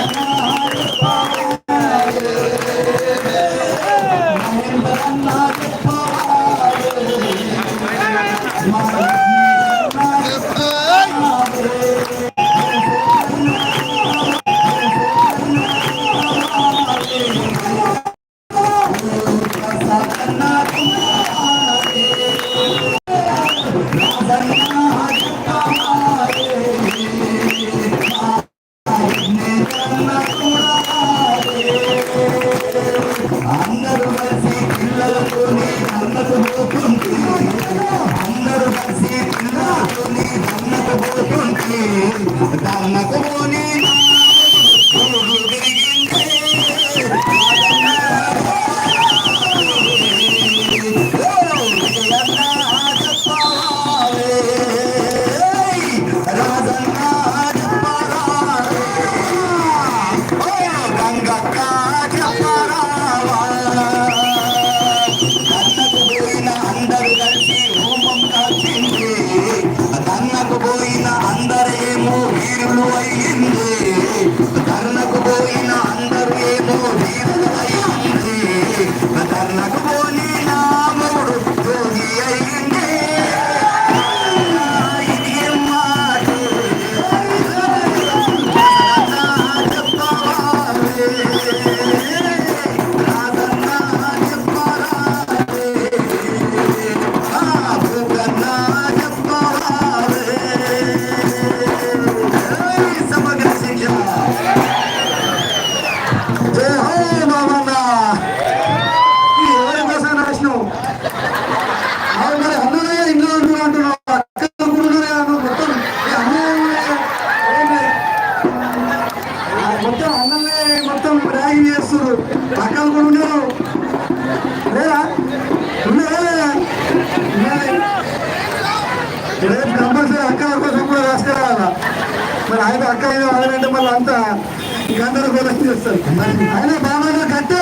అందరూ అందరూ కలిసి పిల్లలతోని అన్నకు పోతుంది వీరులు అయ్యింది పోయిన అందరూ ఏమో వీరులు అయ్యింది పోయి రేపు కంపల్సరీ అక్కల కోసం కూడా రాసుకురావాలా మరి ఆయన అక్క అయినా వాళ్ళంటే మళ్ళీ అంతా గందరగోళం చేస్తారు ఆయన బాగా కట్టే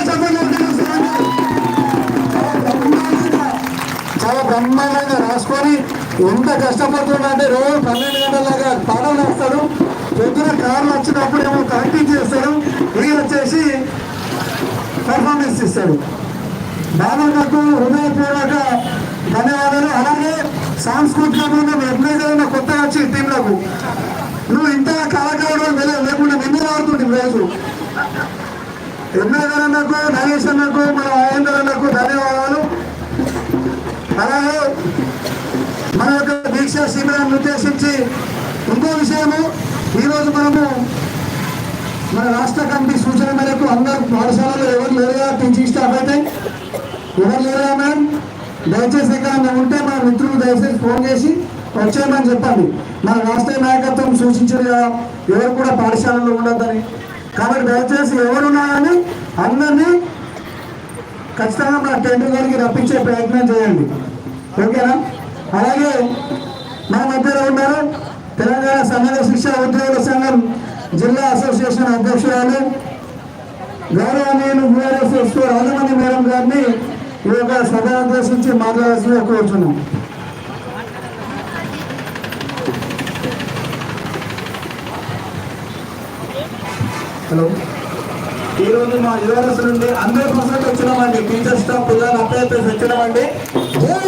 చాలా బ్రహ్మాండంగా రాసుకొని ఎంత కష్టపడుతున్నా అంటే రోజు పన్నెండు గంటలగా పాఠం రాస్తాడు. పొద్దున కార్లు వచ్చినప్పుడు ఏమో ప్రాక్టీస్ చేస్తాడు. ఇది వచ్చేసి పర్ఫార్మెన్స్ ఇస్తాడు. బాబాకు హృదయపూర్వక ధన్యవాదాలు. అలాగే సాంస్కృతిక బృందం కొత్త కొత్తగా వచ్చి టీంలకు. నువ్వు ఇంత కళాకారుడు లేకుండా నిన్న ఆడుతుంది రోజు. ఎమ్మెల్యే అన్నకు నగేష్ అన్నకు మన మహేందర్ అన్నకు ధన్యవాదాలు. అలాగే మన యొక్క దీక్ష శిబిరాన్ని ఉద్దేశించి ఇంకో విషయము. ఈరోజు మనము మన రాష్ట్ర కమిటీ సూచన మేరకు అందరూ పాఠశాలలో ఎవరు లేరుగా? టీచింగ్ స్టాఫ్ అయితే ఎవరు లేరుగా మేడం దయచేసి ఎక్కడన్నా ఉంటే మా మిత్రులు దయచేసి ఫోన్ చేసి వచ్చేయమని చెప్పండి. మన రాష్ట్రీయ నాయకత్వం సూచించారు కదా ఎవరు కూడా పాఠశాలలో ఉండొద్దని. కాబట్టి దయచేసి ఎవరున్నారని అందరినీ ఖచ్చితంగా మన టెండర్ గారికి రప్పించే ప్రయత్నం చేయండి. ఓకేనా? అలాగే మా మధ్యలో ఉన్నారు తెలంగాణ సమగ్ర శిక్ష ఉద్యోగుల సంఘం జిల్లా అసోసియేషన్ అధ్యక్షురాలు గౌరవనీయులు యూఆర్ఎస్ రాజమండ్రి మేడం గారిని ఈ యొక్క సభను ఉద్దేశించి మాట్లాడాల్సిందిగా కోరుతున్నాం హలో. ఈరోజు మా యువరస్ నుండి హండ్రెడ్ పర్సెంట్ వచ్చినామండి టీచర్ స్టాఫ్ పిల్లలు అప్లై చేసి వచ్చినామండి జై